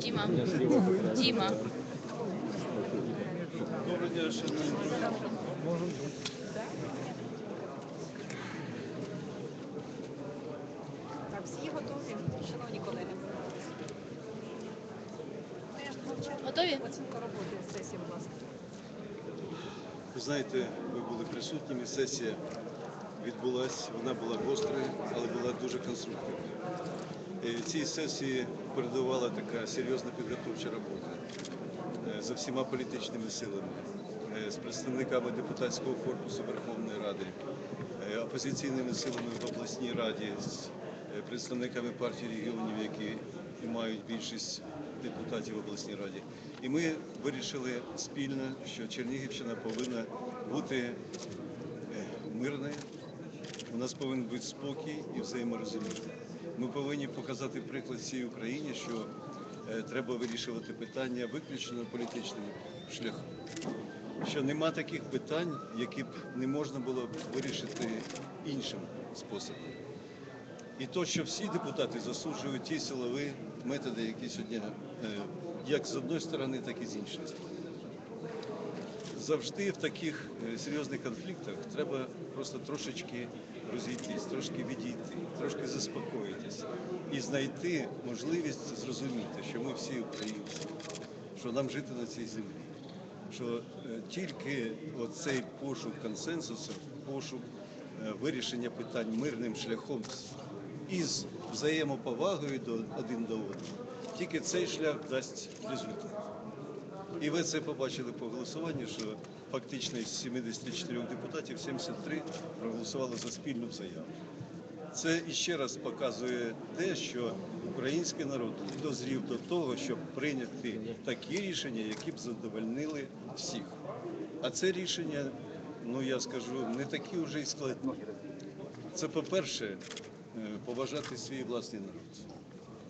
Діма. Діма. Так, всі готові, шановні колеги. Ну. Готові? Оцінка роботи сесії, будь ласка. Ви знаєте, ви були присутніми, сесія відбулася, вона була гострою, але була дуже конструктивною. Е, Цій сесії передувала така серйозна підготовча робота е, за всіма політичними силами, е, з представниками депутатського корпусу Верховної Ради, е, опозиційними силами в обласній раді, з представниками партії регіонів, які мають більшість депутатів в обласній раді. І ми вирішили спільно, що Чернігівщина повинна бути мирною, у нас повинен бути спокій і взаєморозуміння. Ми повинні показати приклад всій Україні, що е, треба вирішувати питання виключно політичним шляхом. Що нема таких питань, які б не можна було вирішити іншим способом. І то, що всі депутати засуджують ті силові методи, які сьогодні е, як з одної сторони, так і з іншої сторони. Завжди в таких е, серйозних конфліктах треба просто трошечки розійтись, трошки відійти, трошки заспокоїтися і знайти можливість зрозуміти, що ми всі українці, що нам жити на цій землі. Що е, тільки оцей пошук консенсусу, пошук е, вирішення питань мирним шляхом із взаємоповагою до один до одного, тільки цей шлях дасть результат. І ви це побачили по голосуванню, що фактично із 74 депутатів 73 проголосували за спільну заяву. Це іще раз показує те, що український народ дозрів до того, щоб прийняти такі рішення, які б задовольнили всіх. А це рішення, ну я скажу, не такі вже й складні. Це, по-перше, е, поважати свій власний народ.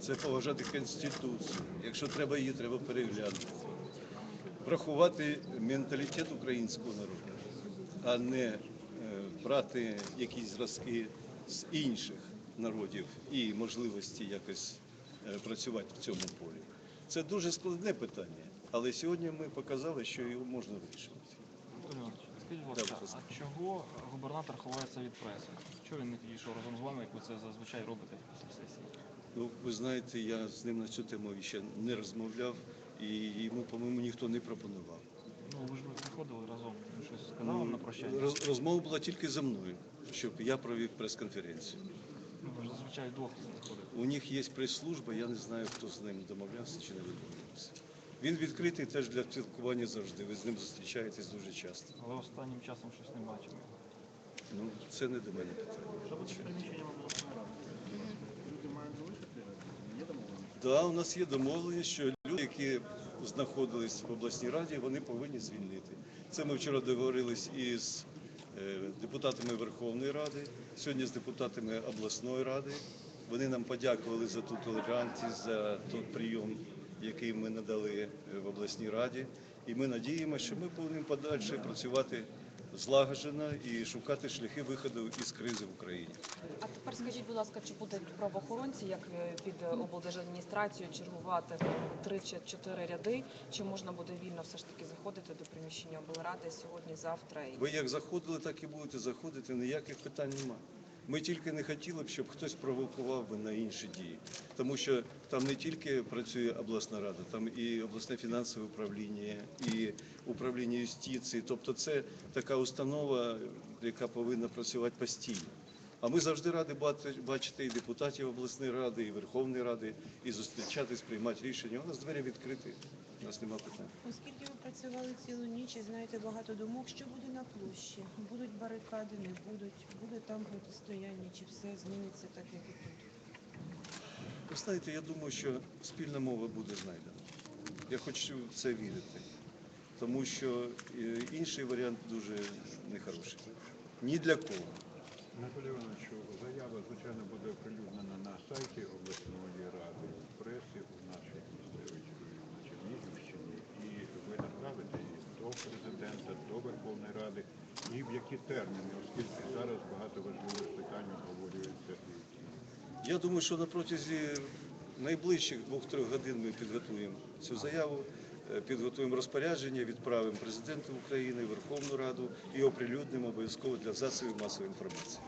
Це поважати Конституцію. Якщо треба її, треба переглянути врахувати менталітет українського народу, а не е, брати якісь зразки з інших народів і можливості якось е, працювати в цьому полі. Це дуже складне питання, але сьогодні ми показали, що його можна вирішувати. Скажіть, будь ласка, а чого губернатор ховається від преси? Чого він не підійшов разом з вами, як ви це зазвичай робите після сесії? Ну, ви знаєте, я з ним на цю тему ще не розмовляв, і йому, по-моєму, ніхто не пропонував. Ну ви ж виходили разом. Він щось сказав вам на прощання? Роз- розмова була тільки за мною, щоб я провів прес-конференцію. Ну, ви ж зазвичай вдвох виходите. У них є прес-служба, я не знаю, хто з ним домовлявся чи не домовлявся. Він відкритий теж для спілкування завжди. Ви з ним зустрічаєтесь дуже часто. Але останнім часом щось не бачив. Ну, це не до мене питання. Що буде з приміщенням обласної ради? Да, у нас є домовленість, що люди, які знаходились в обласній раді, вони повинні звільнити. Це ми вчора договорились із е, депутатами Верховної Ради, сьогодні з депутатами обласної ради. Вони нам подякували за ту толерантність, за той прийом, який ми надали е, в обласній раді. І ми надіємося, що ми повинні подальше працювати злагоджено і шукати шляхи виходу із кризи в Україні. А тепер скажіть, будь ласка, чи будуть правоохоронці, як е, під облдержадміністрацію, облдержадміністрацією, чергувати три чи чотири ряди? Чи можна буде вільно все ж таки заходити до приміщення облради сьогодні, завтра? І... Ви як заходили, так і будете заходити, ніяких питань немає. Ми тільки не хотіли б, щоб хтось провокував би на інші дії, тому що там не тільки працює обласна рада, там і обласне фінансове управління, і управління юстиції. Тобто це така установа, яка повинна працювати постійно. А ми завжди раді бачити і депутатів обласної ради, і Верховної Ради, і зустрічатись, приймати рішення. У нас двері відкриті, у нас немає питань. Оскільки ви працювали цілу ніч і знаєте багато думок, що буде на площі? Будуть барикади, не будуть, буде там протистояння, чи все зміниться так, як і тут? Ви знаєте, я думаю, що спільна мова буде знайдена. Я хочу в це вірити, тому що е, інший варіант дуже нехороший. Ні для кого. Анатолій Івановичу, заява, звичайно, буде оприлюднена на сайті обласної ради, в пресі у нашій місцевій на Чернігівщині. І ви направите її до президента, до Верховної Ради і які терміни, оскільки зараз багато важливих питань обговорюється. Я думаю, що на протязі найближчих двох-трьох годин ми підготуємо цю заяву, е, підготуємо розпорядження, відправимо президенту України, Верховну Раду і оприлюднимо обов'язково для засобів масової інформації.